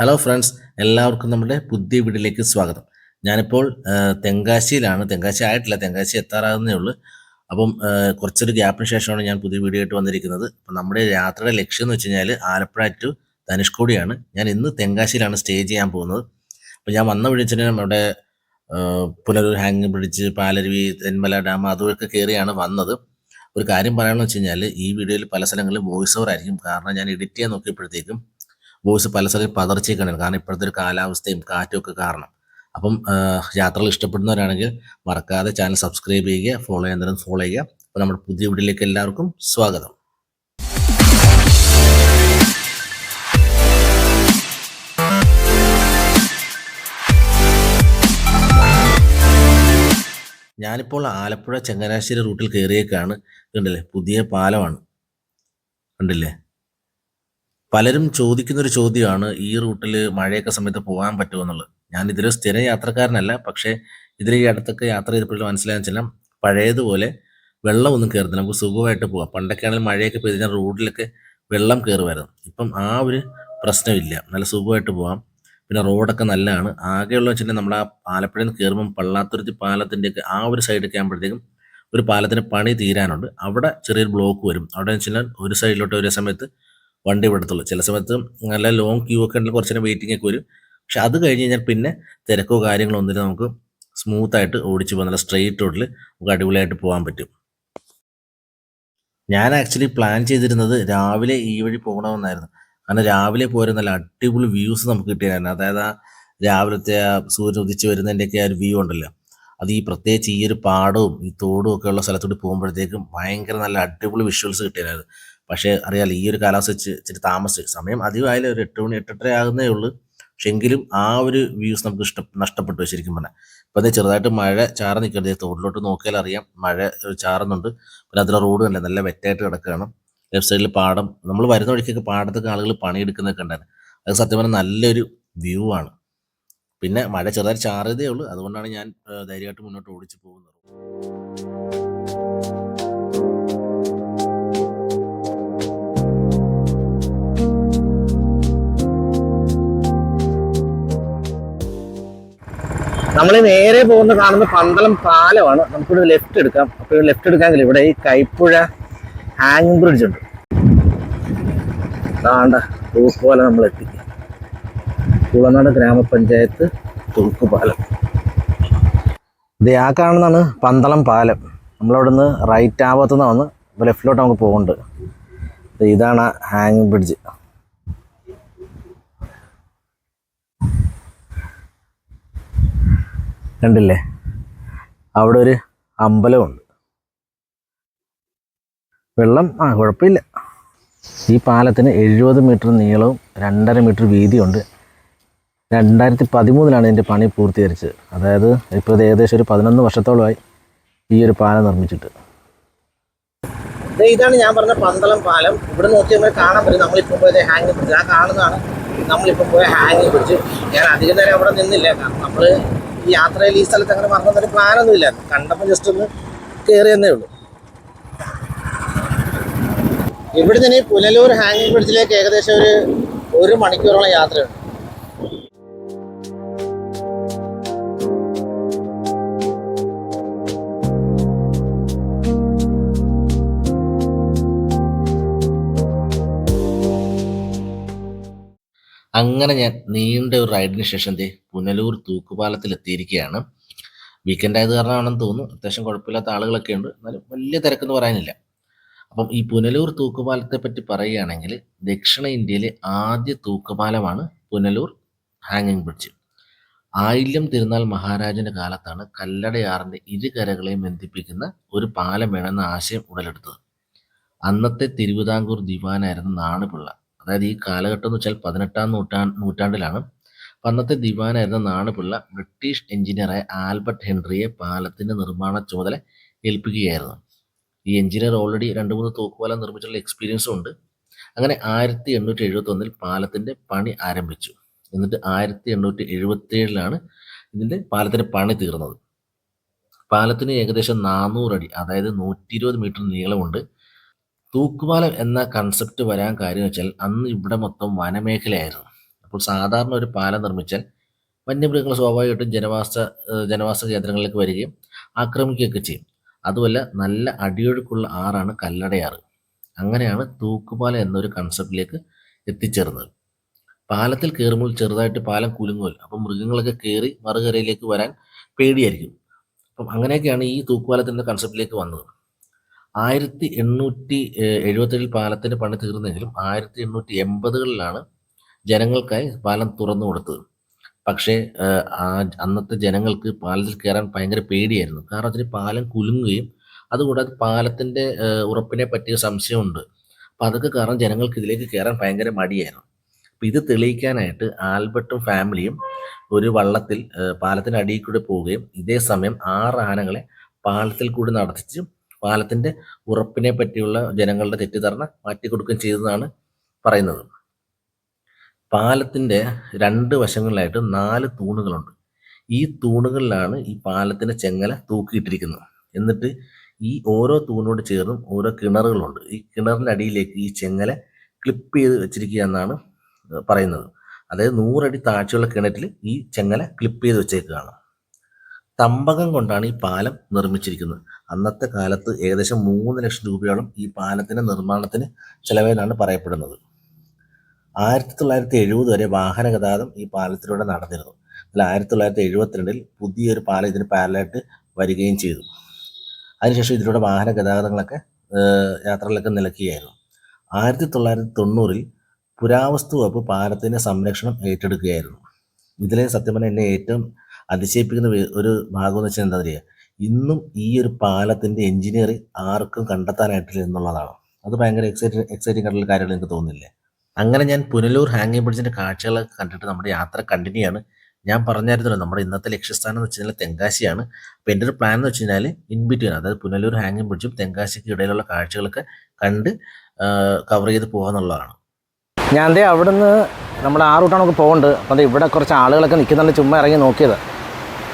Hello friends എല്ലാവർക്കും നമ്മുടെ പുതിയ വീട്ടിലേക്ക് സ്വാഗതം. ഞാനിപ്പോൾ തെങ്കാശിയിലാണ്. തെങ്കാശി ആയിട്ടില്ല തെങ്കാശി എത്താറാകുന്നേ ഉള്ളൂ. അപ്പം കുറച്ചൊരു ഗ്യാപ്പിന് ശേഷമാണ് ഞാൻ പുതിയ വീഡിയോ വന്നിരിക്കുന്നത്. അപ്പം നമ്മുടെ യാത്രയുടെ ലക്ഷ്യം എന്ന് വെച്ച് കഴിഞ്ഞാൽ ആലപ്പുഴ ടു ധനുഷ്കോടിയാണ്. ഞാൻ ഇന്ന് തെങ്കാശിയിലാണ് സ്റ്റേ ചെയ്യാൻ പോകുന്നത്. അപ്പം ഞാൻ വന്ന വഴി നമ്മുടെ Pularur hang bridge Palaruvi Thenmala dam അതുമൊക്കെ കയറിയാണ് വന്നത്. ഒരു കാര്യം പറയാമെന്ന് വെച്ച് കഴിഞ്ഞാൽ ഈ വീഡിയോയിൽ പല സ്ഥലങ്ങളിൽ വോയിസ് ഓവർ ആയിരിക്കും. കാരണം ഞാൻ എഡിറ്റ് ചെയ്യാൻ നോക്കിയപ്പോഴത്തേക്കും വോയിസ് പല സ്ഥലത്ത് ഉണ്ടായിരുന്നു കാരണം ഇപ്പോഴത്തെ ഒരു കാലാവസ്ഥയും കാറ്റും ഒക്കെ കാരണം. അപ്പം യാത്രകൾ ഇഷ്ടപ്പെടുന്നവരാണെങ്കിൽ മറക്കാതെ ചാനൽ സബ്സ്ക്രൈബ് ചെയ്യുക ഫോളോ ചെയ്യാൻ തരം ഫോളോ ചെയ്യുക. അപ്പോൾ നമ്മുടെ പുതിയ വീഡിയോയിലേക്ക് എല്ലാവർക്കും സ്വാഗതം. ഞാനിപ്പോൾ ആലപ്പുഴ ചങ്ങനാശ്ശേരി റൂട്ടിൽ കയറിയേക്കാണ്. കണ്ടില്ലേ? പുതിയ പാലമാണ്. കണ്ടില്ലേ? പലരും ചോദിക്കുന്നൊരു ചോദ്യമാണ് ഈ റൂട്ടിൽ മഴയൊക്കെ സമയത്ത് പോകാൻ പറ്റുമോ എന്നുള്ളത്. ഞാൻ ഇതിൽ സ്ഥിര യാത്രക്കാരനല്ല പക്ഷേ ഇതിൽ ഈ അടുത്തൊക്കെ യാത്ര ചെയ്തപ്പോഴും മനസ്സിലായെന്ന് വെച്ചാൽ പഴയതുപോലെ വെള്ളമൊന്നും കയറുന്നില്ല നമുക്ക് സുഖമായിട്ട് പോകാം പണ്ടൊക്കെ ആണെങ്കിൽ മഴയൊക്കെ പെയ്ത് കഴിഞ്ഞാൽ റോഡിലൊക്കെ വെള്ളം കയറുമായിരുന്നു ഇപ്പം ആ ഒരു പ്രശ്നമില്ല. നല്ല സുഖമായിട്ട് പോകാം പിന്നെ റോഡൊക്കെ നല്ലതാണ്. ആകെയുള്ള വെച്ചിട്ടുണ്ടെങ്കിൽ നമ്മൾ ആ ആലപ്പുഴയിൽ നിന്ന് കയറുമ്പം പള്ളാത്തുരുത്തി പാലത്തിന്റെയൊക്കെ ആ ഒരു സൈഡൊക്കെ ആകുമ്പോഴത്തേക്കും ഒരു പാലത്തിന് പണി തീരാനുണ്ട്. അവിടെ ചെറിയൊരു ബ്ലോക്ക് വരും. അവിടെ വെച്ചാൽ ഒരു സൈഡിലോട്ട് ഒരേ സമയത്ത് വണ്ടി വിടത്തുള്ളൂ. ചില സമയത്ത് നല്ല ലോങ് ക്യൂ ഒക്കെ ഉണ്ടെങ്കിൽ കുറച്ച് നേരം വെയിറ്റിംഗ് ഒക്കെ വരും. പക്ഷെ അത് കഴിഞ്ഞ് കഴിഞ്ഞാൽ പിന്നെ തിരക്കോ കാര്യങ്ങളോ ഒന്നിനും നമുക്ക് സ്മൂത്ത് ആയിട്ട് ഓടിച്ച് പോകാൻ നല്ല സ്ട്രെയിറ്റ് റോഡിൽ നമുക്ക് അടിപൊളിയായിട്ട് പോകാൻ പറ്റും. ഞാൻ ആക്ച്വലി പ്ലാൻ ചെയ്തിരുന്നത് രാവിലെ ഈ വഴി പോകണമെന്നായിരുന്നു. കാരണം രാവിലെ പോരും നല്ല അടിപൊളി വ്യൂസ് നമുക്ക് കിട്ടിയായിരുന്നു അതായത് ആ രാവിലത്തെ ആ സൂര്യൻ ഉദിച്ച് വരുന്നതിന്റെയൊക്കെ ആ ഒരു വ്യൂ ഉണ്ടല്ലോ. അത് ഈ പ്രത്യേകിച്ച് ഈ ഒരു പാടവും ഈ തോടും ഒക്കെ ഉള്ള സ്ഥലത്തോട്ട് പോകുമ്പോഴത്തേക്കും ഭയങ്കര നല്ല അടിപൊളി വിഷ്വൽസ് കിട്ടിയായിരുന്നു പക്ഷേ അറിയാലോ ഈ ഒരു കാലാവസ്ഥ ഇച്ചിരി താമസിച്ച്. സമയം അധികമായാലും ഒരു എട്ട് മണി എട്ടെട്ടര ആകുന്നേ ഉള്ളൂ. പക്ഷെ എങ്കിലും ആ ഒരു വ്യൂസ് നമുക്ക് ഇഷ്ട നഷ്ടപ്പെട്ടു ശരിക്കും പറഞ്ഞാൽ. ഇപ്പം എന്താ ചെറുതായിട്ട് മഴ ചാറ് നിൽക്കരുത് തോട്ടിലോട്ട് നോക്കിയാൽ അറിയാം മഴ ചാറുന്നുണ്ട്. പിന്നെ അതിലെ റോഡ് തന്നെ നല്ല വെറ്റായിട്ട് കിടക്കുകയാണ്. ലെഫ്റ്റ് സൈഡിൽ പാടം. നമ്മൾ വരുന്ന വഴിക്കൊക്കെ പാടത്തൊക്കെ ആളുകൾ പണിയെടുക്കുന്നൊക്കെ ഉണ്ടായിരുന്നു അത് സത്യം പറഞ്ഞാൽ നല്ലൊരു വ്യൂ ആണ്. പിന്നെ മഴ ചെറുതായിട്ട് ചാറിയതേ ഉള്ളൂ. അതുകൊണ്ടാണ് ഞാൻ ധൈര്യമായിട്ട് മുന്നോട്ട് ഓടിച്ചു പോകുന്നത്. നമ്മൾ നേരെ പോകുന്ന കാണുന്ന പന്തളം പാലമാണ്. നമുക്കിവിടെ ലെഫ്റ്റ് എടുക്കാം. അപ്പോൾ ലെഫ്റ്റ് എടുക്കാമെങ്കിൽ ഇവിടെ ഈ കൈപ്പുഴ ഹാങ്ങിങ് ബ്രിഡ്ജ് ഉണ്ട്. താണ്ട തൂക്കുപാലം നമ്മൾ എത്തി. കുളനാട് ഗ്രാമപഞ്ചായത്ത് തൂക്കുപാലം ഇത് ആ കാണുന്നതാണ് പന്തളം പാലം. നമ്മളവിടെ നിന്ന് റൈറ്റ് ആവത്തുനിന്ന് വന്ന് ലെഫ്റ്റിലോട്ട് നമുക്ക് പോകുന്നുണ്ട് ഇതാണ് ഹാങ്ങിങ് ബ്രിഡ്ജ് കണ്ടില്ലേ? അവിടെ ഒരു അമ്പലമുണ്ട്. വെള്ളം ആ കുഴപ്പമില്ല. ഈ പാലത്തിന് എഴുപത് മീറ്റർ നീളവും രണ്ടര മീറ്റർ വീതിയുണ്ട്. രണ്ടായിരത്തി പതിമൂന്നിലാണ് ഇതിന്റെ പണി പൂർത്തീകരിച്ചത്. അതായത് ഇപ്പോൾ ഇത് ഏകദേശം ഒരു പതിനൊന്ന് വർഷത്തോളമായി ഈ ഒരു പാലം നിർമ്മിച്ചിട്ട്. ഇതാണ് ഞാൻ പറഞ്ഞ പന്തളം പാലം. ഇവിടെ നോക്കി നമ്മൾ കാണാൻ പറ്റും. നമ്മളിപ്പോൾ പോയത് ഹാങ്ങിങ് ബ്രിഡ്ജ് ആ കാണുന്നതാണ്. നമ്മളിപ്പോൾ പോയ ഹാങ്ങിങ് ബ്രിഡ്ജ് ഞാൻ അധികം നേരം അവിടെ നിന്നില്ല. കാരണം നമ്മൾ യാത്രയിൽ ഈ സ്ഥലത്ത് അങ്ങനെ മറന്നൊരു പ്ലാനൊന്നും ഇല്ലായിരുന്നു കണ്ടപ്പോൾ ജസ്റ്റ് ഒന്ന് കയറി എന്നേ ഉള്ളൂ. ഇവിടുന്ന് ഇനി പുനലൂർ ഹാങ്ങിങ് ബ്രിഡ്ജിലേക്ക് ഏകദേശം ഒരു ഒരു മണിക്കൂറോളം യാത്രയുണ്ട്. അങ്ങനെ ഞാൻ നീണ്ട ഒരു റൈഡിന് ശേഷം ദേ പുനലൂർ തൂക്കുപാലത്തിൽ എത്തിയിരിക്കുകയാണ്. വീക്കെൻഡ് ആയത് കാരണമാണെന്ന് തോന്നുന്നു. അത്യാവശ്യം കുഴപ്പമില്ലാത്ത ആളുകളൊക്കെ ഉണ്ട്. എന്നാലും വലിയ തിരക്കെന്ന് പറയാനില്ല. അപ്പം ഈ പുനലൂർ തൂക്കുപാലത്തെ പറ്റി പറയുകയാണെങ്കിൽ ദക്ഷിണ ഇന്ത്യയിലെ ആദ്യ തൂക്കുപാലമാണ് പുനലൂർ ഹാങ്ങിങ് ബ്രിഡ്ജ് ആയില്യം തിരുനാൾ മഹാരാജന്റെ കാലത്താണ് കല്ലടയാറിന്റെ ഇരുകരകളെയും ബന്ധിപ്പിക്കുന്ന ഒരു പാലം വേണമെന്ന ആശയം ഉടലെടുത്തത്. അന്നത്തെ തിരുവിതാംകൂർ ദിവാനായിരുന്നു നാണുപിള്ള. അതായത് ഈ കാലഘട്ടം എന്ന് വെച്ചാൽ പതിനെട്ടാം നൂറ്റാ നൂറ്റാണ്ടിലാണ്. അന്നത്തെ ദിവാനായിരുന്ന നാണുപിള്ള ബ്രിട്ടീഷ് എഞ്ചിനീയറായ ആൽബർട്ട് ഹെൻറിയെ പാലത്തിന്റെ നിർമ്മാണ ചുമതല ഏൽപ്പിക്കുകയായിരുന്നു. ഈ എഞ്ചിനീയർ ഓൾറെഡി രണ്ട് മൂന്ന് തോക്കുപാലം നിർമ്മിച്ചിട്ടുള്ള എക്സ്പീരിയൻസും ഉണ്ട്. അങ്ങനെ ആയിരത്തി എണ്ണൂറ്റി എഴുപത്തി ഒന്നിൽ പാലത്തിന്റെ പണി ആരംഭിച്ചു. എന്നിട്ട് ആയിരത്തി എണ്ണൂറ്റി എഴുപത്തി ഏഴിലാണ് ഇതിന്റെ പാലത്തിന്റെ പണി തീർന്നത്. പാലത്തിന് ഏകദേശം നാനൂറടി അതായത് നൂറ്റി ഇരുപത് മീറ്റർ നീളമുണ്ട്. തൂക്കുപാലം എന്ന കൺസെപ്റ്റ് വരാൻ കാര്യം വെച്ചാൽ അന്ന് ഇവിടെ മൊത്തം വനമേഖലയായിരുന്നു. അപ്പോൾ സാധാരണ ഒരു പാലം നിർമ്മിച്ചാൽ വന്യമൃഗങ്ങൾ സ്വാഭാവികമായിട്ടും ജനവാസ ജനവാസ കേന്ദ്രങ്ങളിലേക്ക് വരികയും ആക്രമിക്കുകയൊക്കെ ചെയ്യും. അതുമല്ല നല്ല അടിയൊഴുക്കുള്ള ആറാണ് കല്ലടയാറ്. അങ്ങനെയാണ് തൂക്കുപാലം എന്നൊരു കൺസെപ്റ്റിലേക്ക് എത്തിച്ചേർന്നത്. പാലത്തിൽ കയറുമ്പോൾ ചെറുതായിട്ട് പാലം കുലുങ്ങുമല്ലോ. അപ്പം മൃഗങ്ങളൊക്കെ കയറി മറുകരയിലേക്ക് വരാൻ പേടിയായിരിക്കും. അപ്പം അങ്ങനെയൊക്കെയാണ് ഈ തൂക്കുപാലത്തിന്റെ കൺസെപ്റ്റിലേക്ക് വന്നത്. ആയിരത്തി എണ്ണൂറ്റി എഴുപത്തേഴിൽ പാലത്തിന്റെ പണി തീർന്നെങ്കിലും ആയിരത്തി എണ്ണൂറ്റി എൺപതുകളിലാണ് ജനങ്ങൾക്കായി പാലം തുറന്നു കൊടുത്തത്. പക്ഷേ ആ അന്നത്തെ ജനങ്ങൾക്ക് പാലത്തിൽ കയറാൻ ഭയങ്കര പേടിയായിരുന്നു. കാരണം അതിന് പാലം കുലുങ്ങുകയും അതുകൂടാതെ പാലത്തിന്റെ ഉറപ്പിനെ പറ്റിയ സംശയമുണ്ട്. അപ്പം അതൊക്കെ കാരണം ജനങ്ങൾക്ക് ഇതിലേക്ക് കയറാൻ ഭയങ്കര മടിയായിരുന്നു. അപ്പോൾ ഇത് തെളിയിക്കാനായിട്ട് ആൽബർട്ടും ഫാമിലിയും ഒരു വള്ളത്തിൽ പാലത്തിന്റെ അടിയിൽ കൂടെ പോവുകയും ഇതേ സമയം ആറ് ആനകളെ പാലത്തിൽ കൂടി നടത്തിച്ച് പാലത്തിന്റെ ഉറപ്പിനെ പറ്റിയുള്ള ജനങ്ങളുടെ തെറ്റിദ്ധാരണ മാറ്റിക്കൊടുക്കുകയും ചെയ്തതാണ് പറയുന്നത്. പാലത്തിന്റെ രണ്ട് വശങ്ങളിലായിട്ട് നാല് തൂണുകളുണ്ട്. ഈ തൂണുകളിലാണ് ഈ പാലത്തിന്റെ ചെങ്ങല തൂക്കിയിട്ടിരിക്കുന്നത്. എന്നിട്ട് ഈ ഓരോ തൂണോട് ചേർന്നും ഓരോ കിണറുകളുണ്ട്. ഈ കിണറിന്റെ അടിയിലേക്ക് ഈ ചെങ്ങല ക്ലിപ്പ് ചെയ്ത് വെച്ചിരിക്കുക എന്നാണ് പറയുന്നത്. അതായത് നൂറടി താഴ്ചയുള്ള കിണറ്റിൽ ഈ ചെങ്ങല ക്ലിപ്പ് ചെയ്ത് വെച്ചേക്കുകയാണ്. തമ്പകം കൊണ്ടാണ് ഈ പാലം നിർമ്മിച്ചിരിക്കുന്നത്. അന്നത്തെ കാലത്ത് ഏകദേശം മൂന്ന് ലക്ഷം രൂപയോളം ഈ പാലത്തിന്റെ നിർമ്മാണത്തിന് ചിലവെന്നാണ് പറയപ്പെടുന്നത്. ആയിരത്തി തൊള്ളായിരത്തി എഴുപത് വരെ വാഹന ഗതാഗതം ഈ പാലത്തിലൂടെ നടന്നിരുന്നു. അല്ല ആയിരത്തി തൊള്ളായിരത്തി എഴുപത്തിരണ്ടിൽ പുതിയൊരു പാലം ഇതിന് പാരലായിട്ട് വരികയും ചെയ്തു. അതിനുശേഷം ഇതിലൂടെ വാഹന ഗതാഗതങ്ങളൊക്കെ യാത്രകളൊക്കെ നിലക്കുകയായിരുന്നു. ആയിരത്തി തൊള്ളായിരത്തി തൊണ്ണൂറിൽ പുരാവസ്തു വകുപ്പ് പാലത്തിന്റെ സംരക്ഷണം ഏറ്റെടുക്കുകയായിരുന്നു. ഇതിലെ സത്യം പറഞ്ഞാൽ എന്നെ ഏറ്റവും അതിശയിപ്പിക്കുന്ന ഒരു ഭാഗം എന്ന് വെച്ചാൽ എന്താ പറയുക ഇന്നും ഈ ഒരു പാലത്തിന്റെ എഞ്ചിനീയറിംഗ് ആർക്കും കണ്ടെത്താനായിട്ടില്ല എന്നുള്ളതാണ്. അത് ഭയങ്കര എക്സൈറ്റിംഗ് എക്സൈറ്റിംഗ് ആയിട്ടുള്ള കാര്യങ്ങൾ എനിക്ക് തോന്നുന്നില്ലേ? അങ്ങനെ ഞാൻ പുനലൂർ ഹാങ്ങിങ് ബ്രിഡ്ജിന്റെ കാഴ്ചകളൊക്കെ കണ്ടിട്ട് നമ്മുടെ യാത്ര കണ്ടിന്യൂ ആണ് ഞാൻ പറഞ്ഞായിരുന്നല്ലോ നമ്മുടെ ഇന്നത്തെ ലക്ഷ്യസ്ഥാനം എന്ന് വെച്ച് കഴിഞ്ഞാൽ തെങ്കാശിയാണ്. അപ്പോൾ എന്റെ ഒരു പ്ലാൻ എന്ന് വെച്ച് കഴിഞ്ഞാൽ ഇൻ ബിറ്റ്വീൻ അതായത് പുനലൂർ ഹാങ്ങിങ് ബ്രിഡ്ജും തെങ്കാശിക്ക് ഇടയിലുള്ള കാഴ്ചകളൊക്കെ കണ്ട് കവർ ചെയ്ത് പോകാന്നുള്ളതാണ് ഞാൻ ദേ അവിടുന്ന് നമ്മുടെ ആ റൂട്ടാണ് നമുക്ക് പോകേണ്ടത് അപ്പം ഇവിടെ കുറച്ച് ആളുകളൊക്കെ നിൽക്കുന്നുണ്ട് ചുമ്മാ ഇറങ്ങി നോക്കിയത്.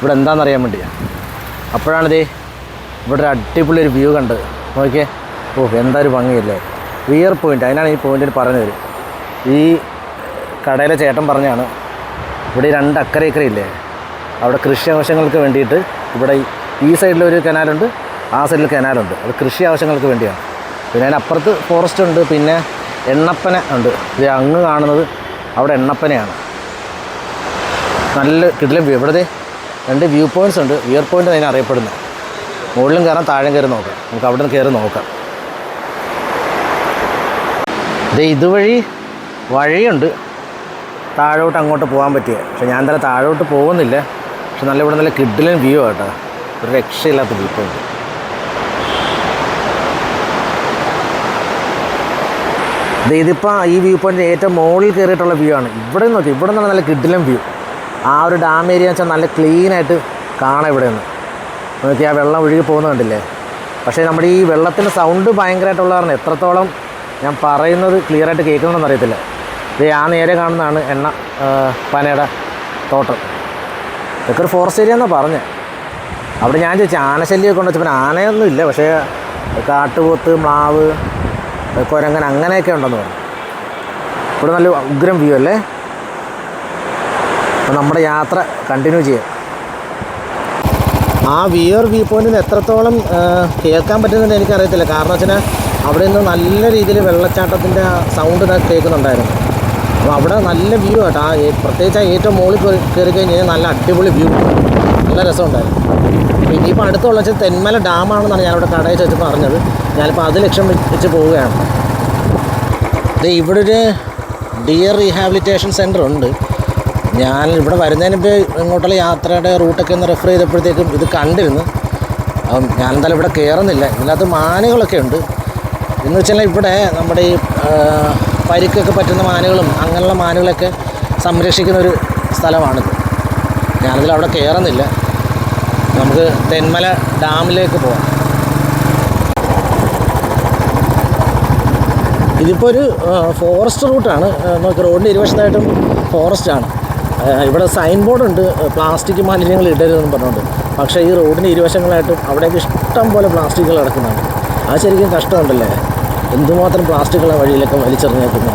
ഇവിടെ എന്താണെന്ന് അറിയാൻ വേണ്ടിയാണ് അപ്പോഴാണ് ദേ ഇവിടെ ഒരു അടിപൊളി ഒരു വ്യൂ കണ്ടത്. നോക്കിയേ. ഓ എന്താ ഒരു ഭംഗിയല്ലേ. വിയർ പോയിന്റ് അതിനാണ് ഈ പോയിന്റിന് പറഞ്ഞത് ഈ കടയിലെ ചേട്ടൻ പറഞ്ഞാണ് ഇവിടെ രണ്ട് അക്കര ഇക്കരെ ഇല്ലേ? അവിടെ കൃഷി ആവശ്യങ്ങൾക്ക് വേണ്ടിയിട്ട് ഇവിടെ ഈ- സൈഡിൽ ഒരു കനാലുണ്ട് ആ സൈഡിൽ കനാലുണ്ട് അത് കൃഷി ആവശ്യങ്ങൾക്ക് വേണ്ടിയാണ്. പിന്നെ അതിനപ്പുറത്ത് ഫോറസ്റ്റ് ഉണ്ട് പിന്നെ എണ്ണപ്പന ഉണ്ട്. ഇത് അങ്ങ് കാണുന്നത് അവിടെ എണ്ണപ്പനയാണ്. നല്ല ഇവിടെ ദേ രണ്ട് വ്യൂ പോയിന്റ്സ് ഉണ്ട്. വിയർ പോയിന്റ് അതിനെ അറിയപ്പെടുന്നത്. മുകളിലും കയറാം താഴെ കയറി നോക്കാം. നമുക്ക് അവിടെ നിന്ന് കയറി നോക്കാം. ദേ ഇതുവഴി വഴിയുണ്ട്. താഴോട്ട് അങ്ങോട്ട് പോകാൻ പറ്റിയ. പക്ഷെ ഞാൻ തന്നെ താഴോട്ട് പോകുന്നില്ല. പക്ഷെ നല്ല ഇവിടെ നല്ല കിഡിലും വ്യൂ ആട്ടോ ഒരു രക്ഷയില്ലാത്ത വ്യൂ പോയിന്റ് ഇതിപ്പോൾ ഈ വ്യൂ പോയിന്റ് ഏറ്റവും മുകളിൽ കയറിയിട്ടുള്ള വ്യൂ ആണ്. ഇവിടെ നോക്കി ഇവിടെ നിന്നാണ് നല്ല കിഡിലും വ്യൂ ആ ഒരു ഡാം ഏരിയ വെച്ചാൽ നല്ല ക്ലീനായിട്ട് കാണാം ഇവിടെ നിന്ന്. നോക്കി ആ വെള്ളം ഒഴുകി പോകുന്നത് കണ്ടില്ലേ? പക്ഷേ നമ്മുടെ ഈ വെള്ളത്തിന്റെ സൗണ്ട് ഭയങ്കരമായിട്ടുള്ള കാരണം എത്രത്തോളം ഞാൻ പറയുന്നത് ക്ലിയറായിട്ട് കേൾക്കണമെന്ന് അറിയത്തില്ല. ഇത് ആ നേരെ കാണുന്നതാണ് എണ്ണ പനയുടെ തോട്ടം. ഇതൊക്കെ ഒരു ഫോറസ്റ്റ് ഏരിയ എന്നാണ് പറഞ്ഞത് അവിടെ ഞാൻ ചോദിച്ചു ആനശല്യമൊക്കെ ഉണ്ടോ? വെച്ചപ്പോൾ ആനയൊന്നും ഇല്ല പക്ഷേ കാട്ടുപോത്ത് മ്ലാവ് കുരങ്ങൻ അങ്ങനെയൊക്കെ ഉണ്ടെന്ന് പറഞ്ഞു. ഇവിടെ നല്ല ഉഗ്രം വ്യൂ അല്ലേ? നമ്മുടെ യാത്ര കണ്ടിന്യൂ ചെയ്യാം. ആ വിയർ വ്യൂ പോയിന്റിൽ എത്രത്തോളം കേൾക്കാൻ പറ്റുന്നുണ്ട് എനിക്കറിയത്തില്ല. കാരണം വെച്ചാൽ അവിടെ നിന്ന് നല്ല രീതിയിൽ വെള്ളച്ചാട്ടത്തിന്റെ സൗണ്ട് കേൾക്കുന്നുണ്ടായിരുന്നു. അപ്പോൾ അവിടെ നല്ല വ്യൂ ആട്ടോ. ആ പ്രത്യേകിച്ച് ആ ഏറ്റവും മുകളിൽ കയറി കയറി കഴിഞ്ഞ് കഴിഞ്ഞാൽ നല്ല അടിപൊളി വ്യൂ നല്ല രസമുണ്ടായിരുന്നു. അപ്പോൾ ഇനിയിപ്പോൾ അടുത്തുള്ള വെച്ചാൽ തെന്മല ഡാമാണെന്നാണ് ഞാനിവിടെ കടയിൽ ചോദിച്ചപ്പോൾ പറഞ്ഞത്. ഞാനിപ്പോൾ അത് ലക്ഷ്യം വെച്ച് പോവുകയാണ്. ഇവിടെ ഒരു ഡിയർ റീഹാബിലിറ്റേഷൻ സെന്റർ ഉണ്ട്. ഞാൻ ഇവിടെ വരുന്നതിന് ഇപ്പോൾ ഇങ്ങോട്ടുള്ള യാത്രയുടെ റൂട്ടൊക്കെ ഒന്ന് റെഫർ ചെയ്തപ്പോഴത്തേക്കും ഇത് കണ്ടിരുന്നു. അപ്പം ഞാൻ എന്തായാലും ഇവിടെ കയറുന്നില്ല ഇതിനകത്ത് മാനുകളൊക്കെ ഉണ്ട്. എന്ന് വെച്ചാൽ ഇവിടെ നമ്മുടെ ഈ പരിക്കൊക്കെ പറ്റുന്ന മാനുകളും അങ്ങനെയുള്ള മാനുകളൊക്കെ സംരക്ഷിക്കുന്ന ഒരു സ്ഥലമാണിത്. ഞാനതിൽ അവിടെ കയറുന്നില്ല നമുക്ക് തെന്മല ഡാമിലേക്ക് പോകാം ഇതിപ്പോൾ ഒരു ഫോറസ്റ്റ് റൂട്ടാണ് നമുക്ക് റോഡിന്റെ ഇരുവശത്തായിട്ടും ഫോറസ്റ്റാണ് ഇവിടെ സൈൻ ബോർഡുണ്ട് പ്ലാസ്റ്റിക് മാലിന്യങ്ങൾ ഇടരുതെന്ന് പറഞ്ഞുകൊണ്ട്. പക്ഷേ ഈ റോഡിന്റെ ഇരുവശങ്ങളായിട്ടും അവിടേക്ക് ഇഷ്ടം പോലെ പ്ലാസ്റ്റിക്കുകൾ കിടക്കുന്നതാണ് അത് ശരിക്കും കഷ്ടമുണ്ടല്ലേ? എന്തുമാത്രം പ്ലാസ്റ്റിക്കുകളെ വഴിയിലൊക്കെ വലിച്ചെറിഞ്ഞേക്കുന്നു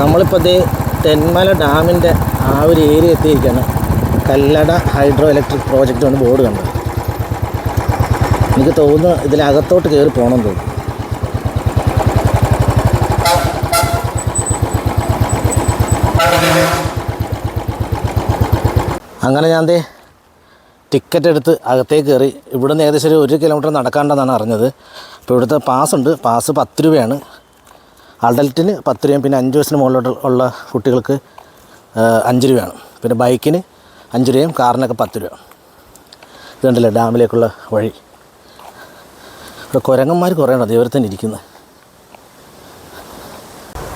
നമ്മളിപ്പോൾ ദേ തെന്മല ഡാമിന്റെ ആ ഒരു ഏരിയ എത്തിയിരിക്കുകയാണ്. കല്ലട ഹൈഡ്രോ ഇലക്ട്രിക് പ്രോജക്റ്റ് ആണ് ബോർഡ് കണ്ടത്. എനിക്ക് തോന്നുന്നു ഇതിലകത്തോട്ട് കയറി പോകണം തോന്നുന്നു. അങ്ങനെ ഞാൻ ദേ ടിക്കറ്റ് എടുത്ത് അകത്തേക്ക് കയറി. ഇവിടുന്ന് ഏകദേശം ഒരു ഒരു കിലോമീറ്റർ നടക്കാണ്ടെന്നാണ് അറിഞ്ഞത്. അപ്പോൾ ഇവിടുത്തെ പാസ് ഉണ്ട്. പാസ് പത്ത് രൂപയാണ്. അഡൽട്ടിന് പത്ത് രൂപയും പിന്നെ അഞ്ച് വയസ്സിന് മുകളിലോട്ട് ഉള്ള കുട്ടികൾക്ക് അഞ്ച് രൂപയാണ്. പിന്നെ ബൈക്കിന് അഞ്ച് രൂപയും കാറിനൊക്കെ പത്ത് രൂപ. ഇതുണ്ടല്ലേ ഡാമിലേക്കുള്ള വഴി? ഇവിടെ കുരങ്ങന്മാർ കുറേ ഉണ്ട്. ദൈവത്തിന് ഇരിക്കുന്നത്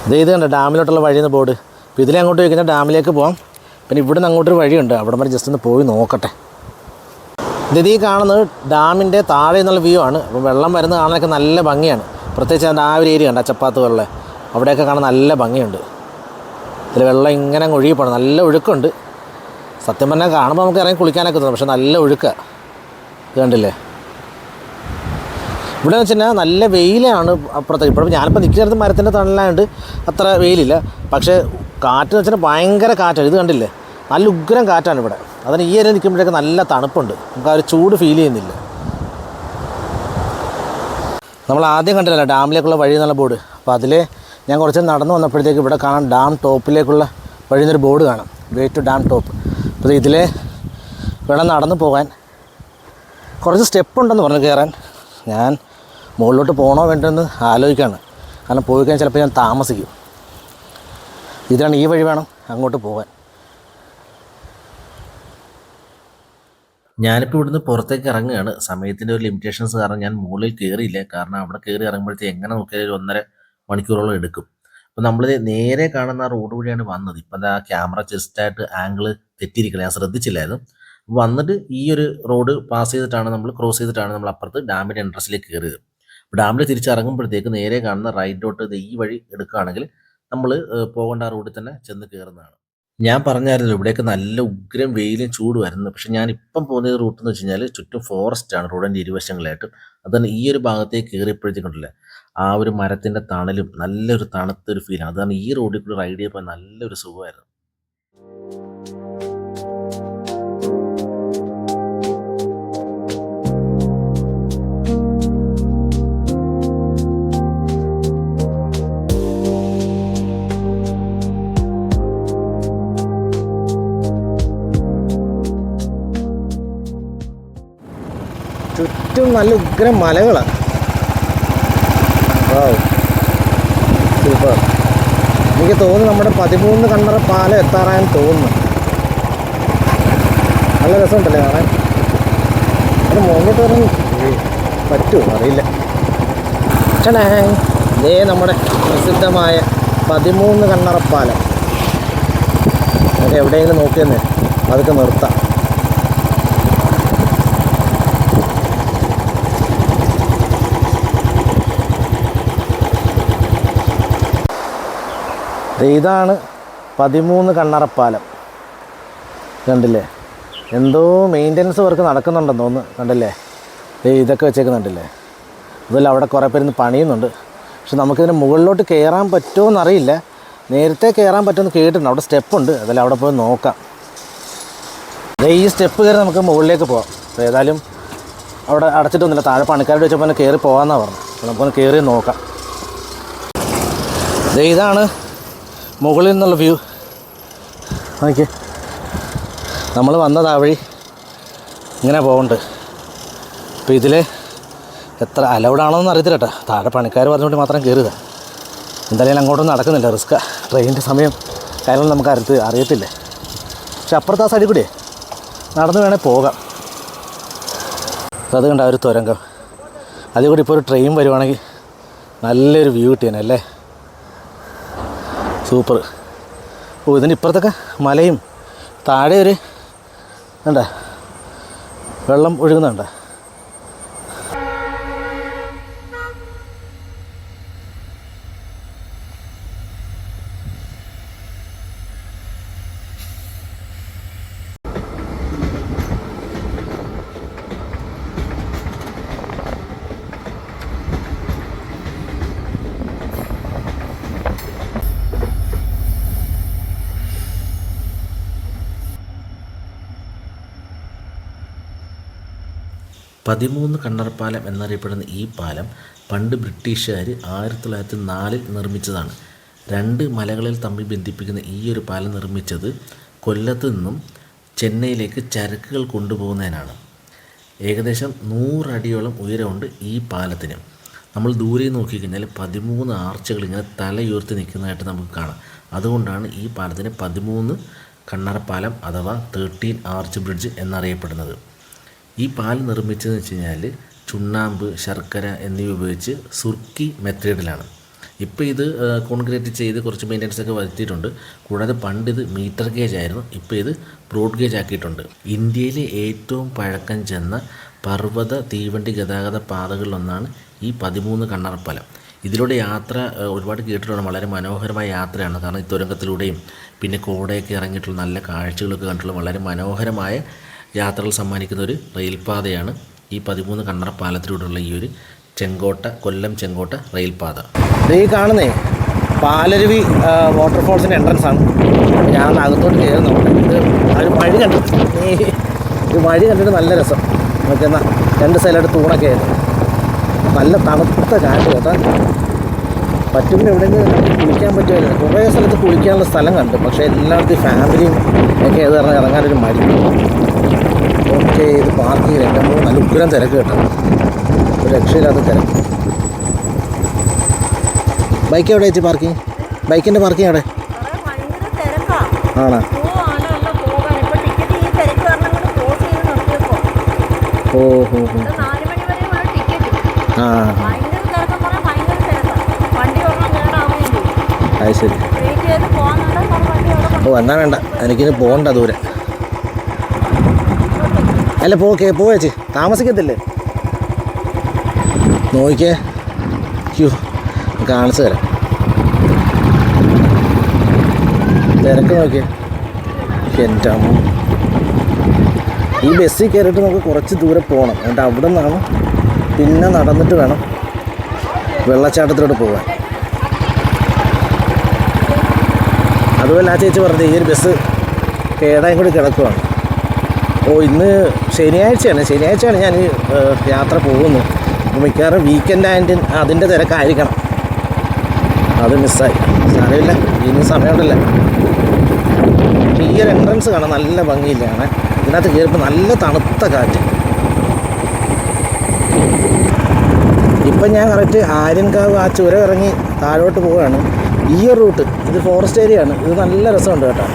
ഇത് ഇത് കണ്ടോ ഡാമിലോട്ടുള്ള വഴിയെന്ന് ബോർഡ്. അപ്പോൾ ഇതിലെ അങ്ങോട്ട് ചോദിക്കുന്ന ഡാമിലേക്ക് പോകാം പിന്നെ ഇവിടുന്ന് അങ്ങോട്ടൊരു വഴിയുണ്ട്. അവിടെ വരെ ജസ്റ്റ് ഒന്ന് പോയി നോക്കട്ടെ. ഇത് ഈ കാണുന്നത് ഡാമിന്റെ താഴെ നിന്നുള്ള വ്യൂ ആണ്. അപ്പോൾ വെള്ളം വരുന്നത് കാണാനൊക്കെ നല്ല ഭംഗിയാണ്. പ്രത്യേകിച്ച് അതിന്റെ ആ ഒരു ഏരിയ ഉണ്ട് അച്ചപ്പാത്ത് വെള്ളം അവിടെയൊക്കെ കാണാൻ നല്ല ഭംഗിയുണ്ട്. ഇതിൽ വെള്ളം ഇങ്ങനെ അങ്ങ് ഒഴുകി പോകണം നല്ല ഒഴുക്കുണ്ട്. സത്യം പറഞ്ഞാൽ കാണുമ്പോൾ നമുക്ക് ഇറങ്ങി കുളിക്കാനൊക്കെ തോന്നും. പക്ഷെ നല്ല ഒഴുക്കാണ് ഇത് കണ്ടില്ലേ? ഇവിടെ എന്ന് വെച്ചാൽ നല്ല വെയിലാണ് അപ്പുറത്തേക്ക് ഇപ്പോൾ ഞാനിപ്പോൾ നിൽക്കുന്നത് മരത്തിന്റെ തണലായതുകൊണ്ട് അത്ര വെയിലില്ല. പക്ഷേ കാറ്റ് എന്ന് വെച്ചാൽ ഭയങ്കര കാറ്റാണ്. ഇത് കണ്ടില്ലേ? നല്ല ഉഗ്രം കാറ്റാണ് ഇവിടെ. അതിന് ഈ ഏരിയ നിൽക്കുമ്പോഴേക്ക് നല്ല തണുപ്പുണ്ട്. നമുക്ക് ആ ഒരു ചൂട് ഫീൽ ചെയ്യുന്നില്ല. നമ്മൾ ആദ്യം കണ്ടില്ല ഡാമിലേക്കുള്ള വഴി എന്നുള്ള ബോർഡ് അപ്പോൾ അതിൽ ഞാൻ കുറച്ച് നടന്നു വന്നപ്പോഴത്തേക്ക് ഇവിടെ കാണാം ഡാം ടോപ്പിലേക്കുള്ള വഴി എന്നൊരു ബോർഡ് കാണാം. വേ ടു ഡാം ടോപ്പ് അപ്പോൾ ഇതിൽ ഇവിടെ നടന്നു പോകാൻ. കുറച്ച് സ്റ്റെപ്പ് ഉണ്ടെന്ന് പറഞ്ഞു കയറാൻ ഞാൻ മുകളിലോട്ട് പോകണോ വേണ്ടെന്ന് ആലോചിക്കുകയാണ് കാരണം പോയി കഴിഞ്ഞാൽ ചിലപ്പോൾ ഞാൻ താമസിക്കും. ഇതിനാണ് ഈ വഴി വേണം അങ്ങോട്ട് പോകാൻ. ഞാനിപ്പോൾ ഇവിടുന്ന് പുറത്തേക്ക് ഇറങ്ങുകയാണ്. സമയത്തിന്റെ ഒരു ലിമിറ്റേഷൻസ് കാരണം ഞാൻ മുകളിൽ കയറിയില്ല കാരണം അവിടെ കയറി ഇറങ്ങുമ്പോഴത്തേക്ക് എങ്ങനെ നോക്കിയാലും ഒരു ഒന്നര മണിക്കൂറോളം എടുക്കും. അപ്പോൾ നമ്മൾ നേരെ കാണുന്ന ആ റോഡ് വഴിയാണ് വന്നത്. ഇപ്പം ആ ക്യാമറ ജസ്റ്റായിട്ട് ആംഗിൾ തെറ്റിയിരിക്കണം. ഞാൻ ശ്രദ്ധിച്ചില്ലായിരുന്നു. വന്നിട്ട് ഈ ഒരു റോഡ് പാസ് ചെയ്തിട്ടാണ് നമ്മൾ ക്രോസ് ചെയ്തിട്ടാണ് നമ്മൾ അപ്പുറത്ത് ഡാമിന്റെ എൻട്രൻസിലേക്ക് കയറിയത് അപ്പോൾ ഡാമിൽ തിരിച്ചിറങ്ങുമ്പോഴത്തേക്ക് നേരെ കാണുന്ന റൈറ്റോട്ട് ഇത് ഈ വഴി എടുക്കുകയാണെങ്കിൽ നമ്മൾ പോകേണ്ട റോഡിൽ തന്നെ ചെന്ന് കയറുന്നതാണ് ഞാൻ പറഞ്ഞായിരുന്നു ഇവിടെയൊക്കെ നല്ല ഉഗ്രം വെയിലും ചൂടുമായിരുന്നു പക്ഷെ ഞാൻ ഇപ്പം പോകുന്ന റൂട്ട് എന്ന് വെച്ച് കഴിഞ്ഞാൽ ചുറ്റും ഫോറസ്റ്റ് ആണ് റോഡിന്റെ ഇരുവശങ്ങളായിട്ടും. അതുതന്നെ ഈ ഒരു ഭാഗത്തേക്ക് കയറിയപ്പോഴത്തേക്കുണ്ടല്ലേ ആ ഒരു മരത്തിന്റെ തണലും നല്ലൊരു തണുത്തൊരു ഫീലാണ് അതാണ് ഈ റോഡിൽ കൂടി റൈഡ് ചെയ്യപ്പോൾ നല്ലൊരു സുഖമായിരുന്നു. ചുറ്റും നല്ല ഉഗ്രം മലകളാണ് സൂപ്പർ. എനിക്ക് തോന്നുന്നു നമ്മുടെ പതിമൂന്ന് കണ്ണറ പാലം എത്താറായെന്ന് തോന്നുന്നു. നല്ല രസമുണ്ടല്ലേ കാണാൻ? അത് മുകളിലോട്ട് ഇറങ്ങി പറ്റുമോ? അറിയില്ല. ക്ഷണേ ഇതേ നമ്മുടെ പ്രസിദ്ധമായ പതിമൂന്ന് കണ്ണറപ്പാലം എവിടെയെങ്കിലും നോക്കിയെന്നേ. അതൊക്കെ നിർത്താം ദേ ഇതാണ് പതിമൂന്ന് കണ്ണറപ്പാലം. കണ്ടില്ലേ? എന്തോ മെയിന്റനൻസ് വർക്ക് നടക്കുന്നുണ്ടെന്ന് തോന്നുന്നു. കണ്ടില്ലേ? ഏ ഇതൊക്കെ വെച്ചേക്കുന്നുണ്ടല്ലേ? അതല്ല അവിടെ കുറേ പേരുന്ന് പണിയുന്നുണ്ട്. പക്ഷെ നമുക്കിതിന് മുകളിലോട്ട് കയറാൻ പറ്റുമോ എന്നറിയില്ല നേരത്തെ കയറാൻ പറ്റുമെന്ന് കേട്ടിട്ടുണ്ട്. അവിടെ സ്റ്റെപ്പുണ്ട്. അതല്ല അവിടെ പോയി നോക്കാം. ഈ സ്റ്റെപ്പ് കയറി നമുക്ക് മുകളിലേക്ക് പോകാം അപ്പോൾ ഏതായാലും അവിടെ അടച്ചിട്ടൊന്നുമില്ല. താഴെ പണിക്കാരോട് വെച്ചപ്പോൾ കയറി പോകാമെന്നാണ് പറഞ്ഞത്. നമുക്കൊന്ന് കയറി നോക്കാം. ഇതാണ് മുകളിൽ നിന്നുള്ള വ്യൂ നോക്കിയേ. നമ്മൾ വന്നത് വഴി ഇങ്ങനെ പോകുന്നുണ്ട് അപ്പോൾ ഇതിൽ എത്ര അലൗഡ് ആണോ എന്ന് അറിയത്തില്ല കേട്ടോ. താഴെ പണിക്കാർ പറഞ്ഞുകൊണ്ട് മാത്രം കയറുക എന്തായാലും അങ്ങോട്ടൊന്നും നടക്കുന്നില്ല. റിസ്ക് ട്രെയിനിന്റെ സമയം കാര്യങ്ങൾ നമുക്ക് അറിയത്ത് അറിയത്തില്ല. പക്ഷെ അപ്പുറത്ത് ആ സൈഡിൽ കൂടിയേ. നടന്ന് വേണേൽ പോകാം. അത് കണ്ട ഒരു തുരങ്കം. അതിൽ കൂടി ഇപ്പോൾ ഒരു ട്രെയിൻ വരുവാണെങ്കിൽ നല്ലൊരു വ്യൂ കിട്ടിയേനെ അല്ലേ? സൂപ്പർ. ഓ ഇതിന്റെ ഇപ്പുറത്തൊക്കെ മലയും താഴെ ഒരു വേണ്ട വെള്ളം ഒഴുകുന്നുണ്ട. പതിമൂന്ന് പാലം എന്നറിയപ്പെടുന്ന ഈ പാലം പണ്ട് ബ്രിട്ടീഷുകാർ ആയിരത്തി തൊള്ളായിരത്തി നാലിൽ നിർമ്മിച്ചതാണ്. രണ്ട് മലകളിൽ തമ്മിൽ ബന്ധിപ്പിക്കുന്ന ഈ ഒരു പാലം നിർമ്മിച്ചത് കൊല്ലത്ത് നിന്നും ചെന്നൈയിലേക്ക് ചരക്കുകൾ കൊണ്ടുപോകുന്നതിനാണ്. ഏകദേശം നൂറടിയോളം ഉയരമുണ്ട് ഈ പാലത്തിന്. നമ്മൾ ദൂരെ നോക്കിക്കഴിഞ്ഞാൽ പതിമൂന്ന് ആർച്ചുകൾ ഇങ്ങനെ തലയുയർത്തി നിൽക്കുന്നതായിട്ട് നമുക്ക് കാണാം. അതുകൊണ്ടാണ് ഈ പാലത്തിന് പതിമൂന്ന് കണ്ണറപ്പാലം അഥവാ തേർട്ടീൻ ആർച്ച് ബ്രിഡ്ജ് എന്നറിയപ്പെടുന്നത്. ഈ പാൽ നിർമ്മിച്ചതെന്ന് വെച്ച് കഴിഞ്ഞാൽ ചുണ്ണാമ്പ് ശർക്കര എന്നിവ ഉപയോഗിച്ച് സുർക്കി മെത്തേഡിലാണ്. ഇപ്പോൾ ഇത് കോൺക്രീറ്റ് ചെയ്ത് കുറച്ച് മെയിന്റനൻസ് ഒക്കെ വരുത്തിയിട്ടുണ്ട്. കൂടാതെ പണ്ട് ഇത് മീറ്റർ ഗേജ് ആയിരുന്നു. ഇപ്പോൾ ഇത് ബ്രോഡ് ഗേജ് ആക്കിയിട്ടുണ്ട്. ഇന്ത്യയിലെ ഏറ്റവും പഴക്കം ചെന്ന പർവത തീവണ്ടി ഗതാഗത പാതകളിലൊന്നാണ് ഈ പതിമൂന്ന് കണ്ണാർപ്പാലം. ഇതിലൂടെ യാത്ര ഒരുപാട് കേട്ടിട്ടുണ്ട്. വളരെ മനോഹരമായ യാത്രയാണ്. കാരണം ഈ തുരങ്കത്തിലൂടെയും പിന്നെ കോടയൊക്കെ ഇറങ്ങിയിട്ടുള്ള നല്ല കാഴ്ചകളൊക്കെ കണ്ടിട്ടുള്ള വളരെ മനോഹരമായ യാത്രകൾ സമ്മാനിക്കുന്ന ഒരു റെയിൽപാതയാണ് ഈ പതിമൂന്ന് കണ്ണറ പാലത്തിലൂടെയുള്ള ഈ ഒരു ചെങ്കോട്ട കൊല്ലം ചെങ്കോട്ട റെയിൽപാത. ഇത് ഈ കാണുന്നേ പാലരുവി വാട്ടർഫോൾസിന്റെ എൻട്രൻസ് ആണ്. ഞാൻ അകത്തോട്ട് കയറി നോക്കട്ടെ. ഇത് ഒരു വഴി കണ്ടു ഈ ഇത് വഴി കണ്ടിട്ട് നല്ല രസം. നോക്കിയെന്നാ രണ്ട് സൈഡിലായിട്ട് തൂണൊക്കെ ആയിരുന്നു നല്ല തണുത്ത കാറ്റ് കേട്ടോ. പറ്റുമ്പോൾ എവിടെയെങ്കിലും കുളിക്കാൻ പറ്റുമായിരുന്നു. കുറേ സ്ഥലത്ത് കുളിക്കാനുള്ള സ്ഥലം കണ്ടു. പക്ഷേ എല്ലായിടത്തും ഫാമിലിയും ഒക്കെ ഏത് പറഞ്ഞാൽ ഇറങ്ങാനൊരു മടി. ഓക്കെ ഇത് പാർക്കിങ്ങിൽ എന്റെ മൂന്ന് നല്ല ഉഗ്രം തിരക്ക് കേട്ടോ. ഒരു രക്ഷയില്ലാത്ത തിരക്ക്. ബൈക്ക് എവിടെ വെച്ച് പാർക്കിങ് ബൈക്കിന്റെ പാർക്കിംഗ് എവിടെ? ആണോ? ഓ, ചെയ്ത് ഹോ ഹോ. ആ. അത് ശരി. ചെയ്ത് ഓ എന്നാ വേണ്ട. എനിക്കിനി പോകണ്ട ദൂരെ. അല്ല പോക്കേ പോവേച്ചി താമസിക്കത്തില്ലേ? നോക്കിയേ ക്യൂ കാണിച്ചു തരാം. തിരക്ക് നോക്കിയേ. എന്റെ അമ്മ. ഈ ബസ്സിൽ കയറിയിട്ട് നമുക്ക് കുറച്ച് ദൂരെ പോകണം. എന്നിട്ട് അവിടെ നിന്നാണ് പിന്നെ നടന്നിട്ട് വേണം വെള്ളച്ചാട്ടത്തിലോട്ട് പോകാൻ. അതുപോലെ ആ ചേച്ചി പറഞ്ഞത് ഈ ഒരു ബസ് കേടായും കൂടി കിടക്കുവാണ്. ഓ ഇന്ന് ശനിയാഴ്ചയാണ്. ശനിയാഴ്ചയാണ് ഞാൻ യാത്ര പോകുന്നത്. മിക്കവാറും വീക്കെൻഡ് ആൻഡ് അതിന്റെ തിരക്കായിരിക്കണം. അത് മിസ്സായി സാരമില്ല. ഇനി സമയമുണ്ടല്ല. ഈ ഒരു എൻട്രൻസ് കാണാൻ നല്ല ഭംഗിയില്ലാണ് ഇതിനകത്ത് കയറിയപ്പോൾ നല്ല തണുത്ത കാറ്റ്. ഇപ്പം ഞാൻ കറക്റ്റ് ആര്യൻകാവ് ആ ചുരം ഇറങ്ങി താഴോട്ട് പോവുകയാണ്. ഈ ഒരു റൂട്ട് ഇത് ഫോറസ്റ്റ് ഏരിയ ആണ്. ഇത് നല്ല രസമുണ്ട് കേട്ടോ.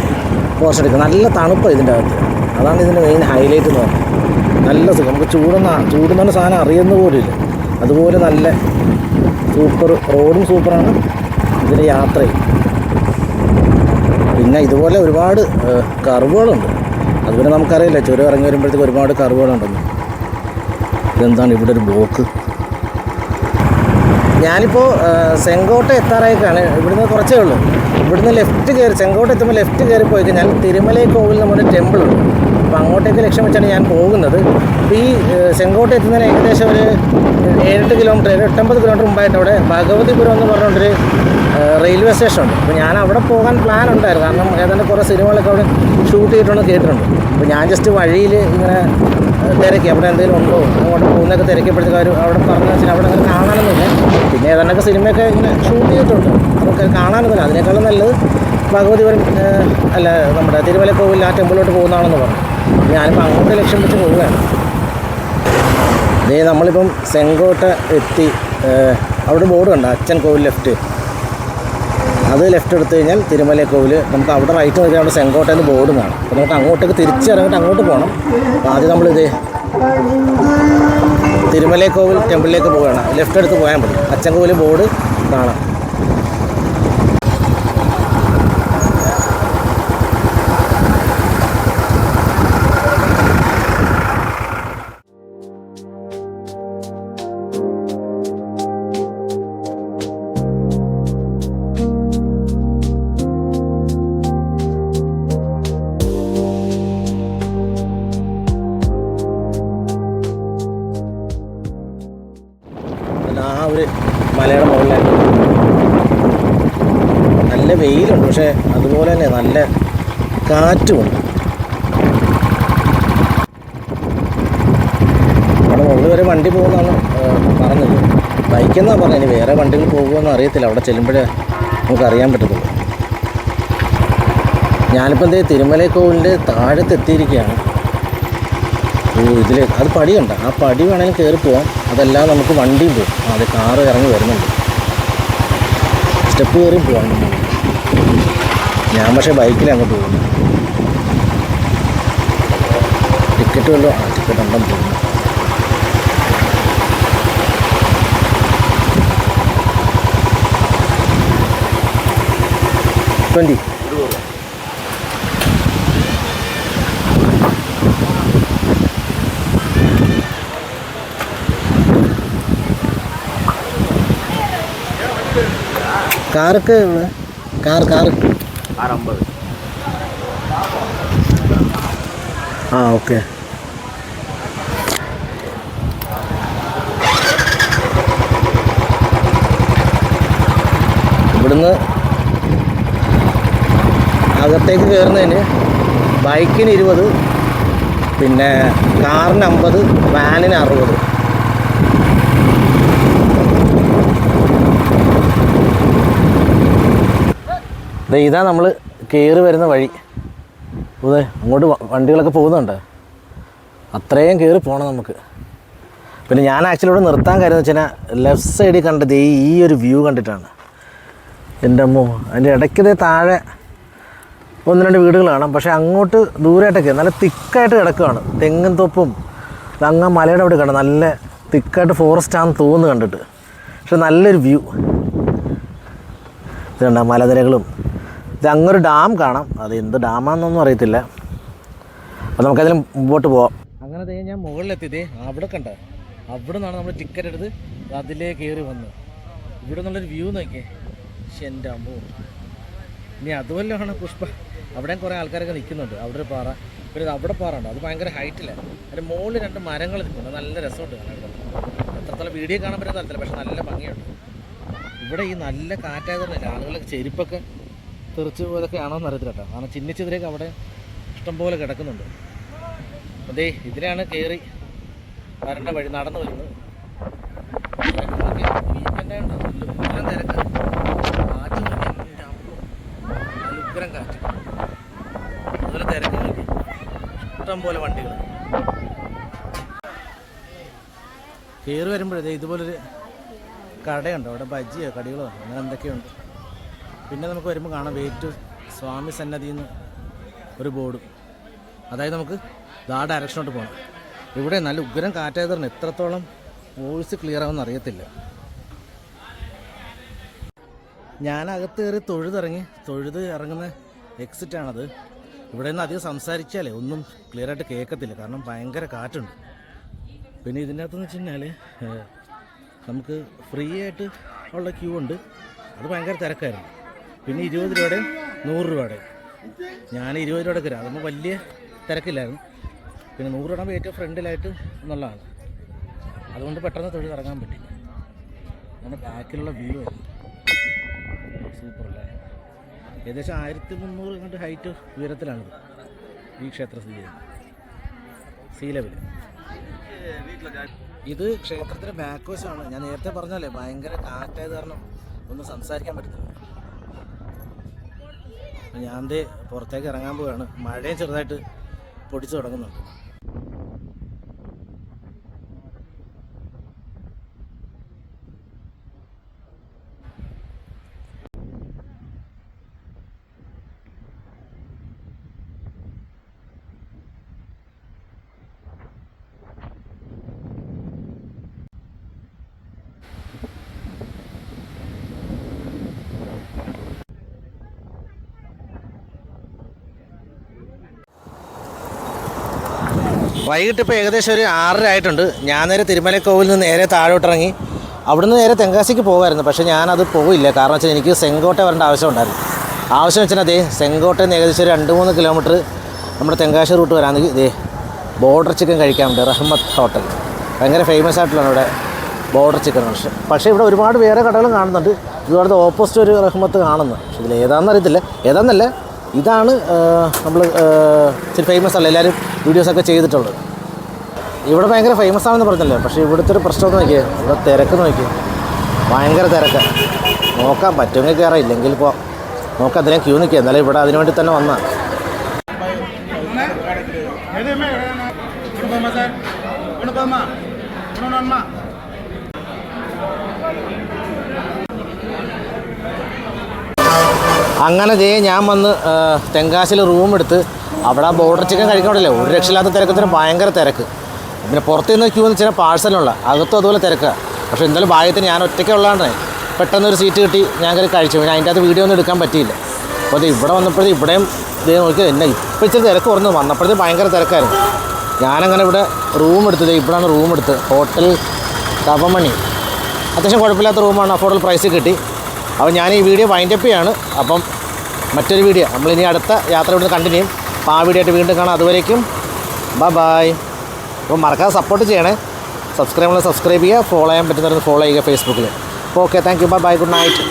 ഫോറസ്റ്റ് എടുക്കുക നല്ല തണുപ്പാണ് ഇതിന്റെ അകത്ത്. അതാണ് ഇതിന്റെ മെയിൻ ഹൈലൈറ്റ് എന്ന് പറയുന്നത് നല്ല സുഖം. നമുക്ക് ചൂടുന്ന ചൂടുന്ന സാധനം അറിയുന്ന പോലും അതുപോലെ നല്ല സൂപ്പർ റോഡും സൂപ്പറാണ് ഇതിന്റെ യാത്രയും പിന്നെ ഇതുപോലെ ഒരുപാട് കർവുകളുണ്ട് അതുപോലെ നമുക്കറിയില്ല. ചുരം ഇറങ്ങി വരുമ്പോഴത്തേക്ക് ഒരുപാട് കർവുകളുണ്ടെന്ന് ഇതെന്താണ് ഇവിടെ ഒരു ബ്ലോക്ക് ഞാനിപ്പോൾ ചെങ്കോട്ട എത്താറായിക്കാണ് ഇവിടുന്ന് കുറച്ചേ ഉള്ളൂ. ഇവിടുന്ന് ലെഫ്റ്റ് കയറി ചെങ്കോട്ട എത്തുമ്പോൾ ലെഫ്റ്റ് കയറി പോയി കഴിഞ്ഞാൽ തിരുമലൈ കോവിൽ നമ്മുടെ ടെമ്പിൾ ഉണ്ട്. അപ്പോൾ അങ്ങോട്ടേക്ക് ലക്ഷ്യം വെച്ചാണ് ഞാൻ പോകുന്നത്. അപ്പോൾ ഈ ചെങ്കോട്ട എത്തുന്നതിന് ഏകദേശം ഒരു ഏഴെട്ട് കിലോമീറ്റർ ഒരു എട്ടമ്പത് കിലോമീറ്റർ മുമ്പായിട്ട് അവിടെ ഭഗവതിപുരം എന്ന് പറഞ്ഞുകൊണ്ടൊരു റെയിൽവേ സ്റ്റേഷൻ ഉണ്ട് അപ്പോൾ ഞാൻ അവിടെ പോകാൻ പ്ലാൻ ഉണ്ടായിരുന്നു. കാരണം ഏതാണ്ട് കുറേ സിനിമകളൊക്കെ അവിടെ ഷൂട്ട് ചെയ്തിട്ടുണ്ട് കേട്ടിട്ടുണ്ട്. അപ്പോൾ ഞാൻ ജസ്റ്റ് വഴിയിൽ ഇങ്ങനെ തിരക്കി. അവിടെ എന്തെങ്കിലും ഉണ്ടോ? അങ്ങോട്ട് പോകുന്നതൊക്കെ തിരക്കിയപ്പോഴത്തേക്ക് അവർ അവിടെ പറഞ്ഞു വെച്ചാൽ അവിടെ അങ്ങനെ കാണാനൊന്നുമില്ല. പിന്നെ ഏതാണ്ടൊക്കെ സിനിമയൊക്കെ ഇങ്ങനെ ഷൂട്ട് ചെയ്തിട്ടുണ്ട്. നമുക്ക് കാണാനൊന്നുമില്ല. അതിനേക്കാളും നല്ലത് ഭഗവതിപുരം അല്ല നമ്മുടെ തിരുമലക്കോവിൽ ആ ടെമ്പിളിലോട്ട് പോകുന്നതാണെന്ന് പറഞ്ഞു. ഞാനിപ്പോൾ അങ്ങോട്ട് ലക്ഷ്യം വെച്ച് പോവുകയാണ്. ഇതേ നമ്മളിപ്പം സെങ്കോട്ട എത്തി അവിടെ ബോർഡ് കണ്ട? അച്ഛൻ കോവിൽ ലെഫ്റ്റ്. അത് ലെഫ്റ്റ് എടുത്തു കഴിഞ്ഞാൽ തിരുമല കോവിൽ. നമുക്ക് അവിടെ റൈറ്റ് നോക്കിയാൽ അവിടെ സെങ്കോട്ടയിൽ ബോർഡ് കാണാം. അപ്പോൾ നമുക്ക് അങ്ങോട്ടേക്ക് തിരിച്ചിറങ്ങിയിട്ട് അങ്ങോട്ട് പോകണം. അപ്പോൾ ആദ്യം നമ്മളിത് തിരുമല കോവിൽ ടെമ്പിളിലേക്ക് പോവുകയാണ്. ലെഫ്റ്റ് എടുത്ത് പോയാൽ മതി. അച്ഛൻ കോവിൽ ബോർഡ് കാണാം. കാറ്റുമുണ്ട് അവിടെ മുകളിൽ വരെ വണ്ടി പോകുന്നതാണ് ഏഹ്, പറഞ്ഞത്. ബൈക്കെന്നാണ് പറഞ്ഞത് ഇനി വേറെ വണ്ടികൾ പോകുമെന്ന് അറിയത്തില്ല. അവിടെ ചെല്ലുമ്പോഴേ നമുക്ക് അറിയാൻ പറ്റത്തുള്ളൂ. ഞാനിപ്പോൾ എന്തേ തിരുമല കോവിലിന്റെ താഴത്തെത്തിയിരിക്കുകയാണ് ഇതിൽ അത് പടിയുണ്ട്. ആ പടി വേണമെങ്കിൽ കയറി പോവാം. അതല്ലാതെ നമുക്ക് വണ്ടിയും പോകും അത് കാറ് ഇറങ്ങി വരുന്നുണ്ട്. സ്റ്റെപ്പ് കയറി പോവാം. ഞാൻ പക്ഷേ ബൈക്കിലങ്ങ് പോകുന്നു. ടിക്കറ്റ് വല്ലോ ആ ടിക്കറ്റ് ഉണ്ടെന്ന് തോന്നുന്നു. ട്വന്റി. കാർക്ക് കാർ കാർ. കാർ ആ ഓക്കെ. ഇവിടുന്ന് അകത്തേക്ക് കയറുന്നതിന് ബൈക്കിന് ഇരുപത് പിന്നെ കാറിന് അമ്പത് വാനിന് അറുപത്. ദേ ഇതാ നമ്മൾ കയറി വരുന്ന വഴി. അതെ അങ്ങോട്ട് വണ്ടികളൊക്കെ പോകുന്നുണ്ട്. അത്രയും കയറി പോകണം നമുക്ക്. പിന്നെ ഞാൻ ആക്ച്വലി ഇവിടെ നിർത്താൻ കാര്യം എന്ന് വെച്ചാൽ ലെഫ്റ്റ് സൈഡിൽ കണ്ടത് ഈ ഒരു വ്യൂ കണ്ടിട്ടാണ്. എന്റെ അമ്മോ അതിന്റെ ഇടയ്ക്ക് ദേ താഴെ ഒന്ന് രണ്ട് വീടുകൾ കാണാം. പക്ഷേ അങ്ങോട്ട് ദൂരമായിട്ടൊക്കെ നല്ല തിക്കായിട്ട് കിടക്കുകയാണ് തെങ്ങും തൊപ്പും അങ്ങ് മലയുടെ അവിടെ കാണാം നല്ല തിക്കായിട്ട് ഫോറസ്റ്റ് ആണെന്ന് തോന്നുന്നു കണ്ടിട്ട്. പക്ഷെ നല്ലൊരു വ്യൂ ഇത് കണ്ട മലനിരകളും ഇത് അങ്ങൊരു ഡാം കാണാം. അത് എന്ത് ഡാമാണെന്നൊന്നും അറിയത്തില്ല. അപ്പോൾ നമുക്കതിലും മുമ്പോട്ട് പോവാം. അങ്ങനെ ദേ ഞാൻ മുകളിലെത്തിയതേ അവിടെ കണ്ട? അവിടെ നിന്നാണ് നമ്മൾ ടിക്കറ്റ് എടുത്ത് അതിലേ കയറി വന്നത്. ഇവിടെ നിന്നുള്ളൊരു വ്യൂ നോക്കിയേ. പക്ഷെ എന്റെ അമ്മോ. ഇനി അതുമല്ലാണ് പുഷ്പ. അവിടെയും കുറേ ആൾക്കാരൊക്കെ നിൽക്കുന്നുണ്ട്. അവിടെ ഒരു പാറ. പിന്നെ അവിടെ പാറ ഉണ്ട് അത് ഭയങ്കര ഹൈറ്റില്ല അതിന്റെ മുകളിൽ രണ്ട് മരങ്ങൾ നിൽക്കുന്നുണ്ട് നല്ല രസമുണ്ട് കാണാൻ എത്രത്തോളം വീഡിയോ കാണാൻ പറ്റുന്ന തരത്തില്ല പക്ഷെ നല്ല ഭംഗിയുണ്ട്. ഇവിടെ ഈ നല്ല കാറ്റായതുകൊണ്ട് ആളുകളൊക്കെ ചെരുപ്പൊക്കെ തെറിച്ച് പോലൊക്കെ ആണോ എന്ന് അറിയത്തില്ല കേട്ടോ. കാരണം ചിന്നിച്ചതിലേക്ക് അവിടെ ഇഷ്ടംപോലെ കിടക്കുന്നുണ്ട്. അതേ ഇതിലാണ് കയറി വരണ്ട വഴി നടന്നു വരുന്നത്. തിരക്ക് കാറ്റ് കാറ്റ് അതുപോലെ തിരക്ക് നോക്കി ഇഷ്ടം പോലെ വണ്ടികൾ. കയറി വരുമ്പോഴേ ഇതുപോലൊരു കടയുണ്ട്. അവിടെ ബജ്ജിയോ കടികളോ അങ്ങനെ എന്തൊക്കെയുണ്ട് പിന്നെ നമുക്ക് വരുമ്പോൾ കാണാം വെയിറ്റ് സ്വാമി സന്നദ്ധി എന്ന് ഒരു ബോർഡും. അതായത് നമുക്ക് ആ ഡയറക്ഷനോട്ട് പോകണം ഇവിടെ നല്ല ഉഗ്രം കാറ്റായത് പറഞ്ഞു എത്രത്തോളം വോയിസ് ക്ലിയർ ആവുമെന്ന് അറിയത്തില്ല. ഞാൻ കയറി തൊഴുതിറങ്ങി തൊഴുത് ഇറങ്ങുന്ന എക്സിറ്റ് ആണത്. ഇവിടെ നിന്ന് അധികം സംസാരിച്ചാലേ ഒന്നും ക്ലിയർ ആയിട്ട് കേൾക്കത്തില്ല. കാരണം ഭയങ്കര കാറ്റുണ്ട്. പിന്നെ ഇതിന്റെ അകത്തെന്ന് വെച്ച് കഴിഞ്ഞാൽ നമുക്ക് ഫ്രീ ആയിട്ട് ഉള്ള ക്യൂ ഉണ്ട്. അത് ഭയങ്കര തിരക്കായിരുന്നു. പിന്നെ ഇരുപത് രൂപയുടെയും നൂറ് രൂപയുടെയും ഞാൻ ഇരുപത് രൂപയുടെ തരാം. അതൊന്നും വലിയ തിരക്കില്ലായിരുന്നു. പിന്നെ നൂറ് രൂപ ഏറ്റവും ഫ്രണ്ടിലായിട്ട് എന്നുള്ളതാണ്. അതുകൊണ്ട് പെട്ടെന്ന് തൊഴിൽ ഇറങ്ങാൻ പറ്റി നമ്മുടെ ബാക്കിലുള്ള വ്യൂ സൂപ്പർ അല്ലേ ഏകദേശം ആയിരത്തി മുന്നൂറ് കണ്ട് ഹൈറ്റ് ഉയരത്തിലാണിത് ഈ ക്ഷേത്ര സ്ഥിതി ചെയ്യുന്നത്. സീ ലെവൽ ഇത് ക്ഷേത്രത്തിന്റെ ബാക്ക് വശമാണ്. ഞാൻ നേരത്തെ പറഞ്ഞല്ലേ ഭയങ്കര കാറ്റായത് കാരണം ഒന്ന് സംസാരിക്കാൻ അപ്പോൾ ഞാൻ പുറത്തേക്ക് ഇറങ്ങാൻ പോവുകയാണ് മഴയും ചെറുതായിട്ട് പൊടിച്ചു തുടങ്ങുന്നുണ്ട്. വൈകിട്ട് ഇപ്പോൾ ഏകദേശം ഒരു ആറര ആയിട്ടുണ്ട്. ഞാൻ നേരെ തിരുമലക്കോവിൽ നിന്ന് നേരെ താഴോട്ടിറങ്ങി. അവിടുന്ന് നേരെ തെങ്കാശിക്ക് പോകുമായിരുന്നു പക്ഷേ ഞാനത് പോയില്ല. കാരണം വെച്ചാൽ എനിക്ക് സെങ്കോട്ട വരേണ്ട ആവശ്യമുണ്ടായിരുന്നു ആവശ്യം വെച്ചാൽ അതേ സെങ്കോട്ടയിൽ നിന്ന് ഏകദേശം ഒരു രണ്ട് മൂന്ന് കിലോമീറ്റർ നമ്മുടെ തെങ്കാശി റൂട്ട് വരാമെങ്കിൽ ഇതേ ബോർഡർ ചിക്കൻ കഴിക്കാൻ വേണ്ടി റഹ്മത്ത് ഹോട്ടൽ ഭയങ്കര ഫേമസ് ആയിട്ടുള്ളതാണ് ഇവിടെ ബോർഡർ ചിക്കൻ പക്ഷേ പക്ഷേ ഇവിടെ ഒരുപാട് വേറെ കടകളും കാണുന്നുണ്ട്. ഇതുപോലത്തെ ഓപ്പോസിറ്റ് ഒരു റഹ്മത്ത് കാണുന്നു. പക്ഷേ ഇതിൽ ഏതാണെന്ന് അറിയത്തില്ല. ഏതാണെന്നല്ല ഇതാണ് നമ്മൾ ഇച്ചിരി ഫേമസ് അല്ല എല്ലാവരും വീഡിയോസൊക്കെ ചെയ്തിട്ടുള്ളത് ഇവിടെ ഭയങ്കര ഫേമസ് ആണെന്ന് പറഞ്ഞല്ലേ പക്ഷേ ഇവിടുത്തെ ഒരു പ്രശ്നം നോക്കിയേ ഇവിടെ തിരക്ക് നോക്കിയേ ഭയങ്കര തിരക്ക് നോക്കാൻ പറ്റുമെങ്കിൽ കയറാം ഇല്ലെങ്കിൽ ഇപ്പോൾ നോക്കാം അതിനെ ക്യൂ നിൽക്കുക എന്നാലും ഇവിടെ അതിനു വേണ്ടി തന്നെ വന്നാൽ അങ്ങനെ ദേ ഞാൻ വന്ന് തെങ്കാശിൽ റൂം എടുത്ത് അവിടെ ബോർഡർ ചിക്കൻ കഴിക്കണമല്ലോ ഒരു രക്ഷയില്ലാത്ത തിരക്കത്തിന് ഭയങ്കര തിരക്ക്. പിന്നെ പുറത്ത് നിന്ന് ക്യൂ എന്ന് വെച്ചാൽ പാഴ്സലുള്ള അകത്തും അതുപോലെ തിരക്കുക പക്ഷേ എന്തായാലും ഭാഗ്യത്തിന് ഞാൻ ഒറ്റയ്ക്കുള്ളതാണ് പെട്ടെന്ന് ഒരു സീറ്റ് കിട്ടി ഞാൻ കയറി കഴിച്ചു. പിന്നെ അതിന്റെ അകത്ത് വീഡിയോ ഒന്നും എടുക്കാൻ പറ്റിയില്ല. അപ്പോൾ അത് ഇവിടെ വന്നപ്പോഴേ ഇവിടെയും ഇതേ നോക്കി എന്നെ ഇപ്പോൾ ഇച്ചിരി തിരക്ക് കുറഞ്ഞു. വന്നപ്പോഴത്തെ ഭയങ്കര തിരക്കായിരുന്നു. ഞാനങ്ങനെ ഇവിടെ റൂം എടുത്തത് ഇവിടെയാണ് റൂം എടുത്ത്. ഹോട്ടൽ തപമണി അത്യാവശ്യം കുഴപ്പമില്ലാത്ത റൂമാണ് അഫോർഡബിൾ പ്രൈസ് കിട്ടി. അപ്പോൾ ഞാൻ ഈ വീഡിയോ വൈൻഡപ്പ് ചെയ്യാണ്. അപ്പം മറ്റൊരു വീഡിയോ. നമ്മളിനി അടുത്ത യാത്ര ഇവിടുന്ന് കണ്ടിന്യൂ അപ്പോൾ ആ വീഡിയോ ആയിട്ട് വീണ്ടും കാണാം. അതുവരേക്കും ബൈ ബായ് അപ്പോൾ മറക്കാതെ സപ്പോർട്ട് ചെയ്യണേ. സബ്സ്ക്രൈബ് സബ്സ്ക്രൈബ് ചെയ്യുക. ഫോളോ ചെയ്യാൻ പറ്റുന്നവർ ഫോളോ ചെയ്യുക ഫേസ്ബുക്കിൽ okay thank you bye bye good night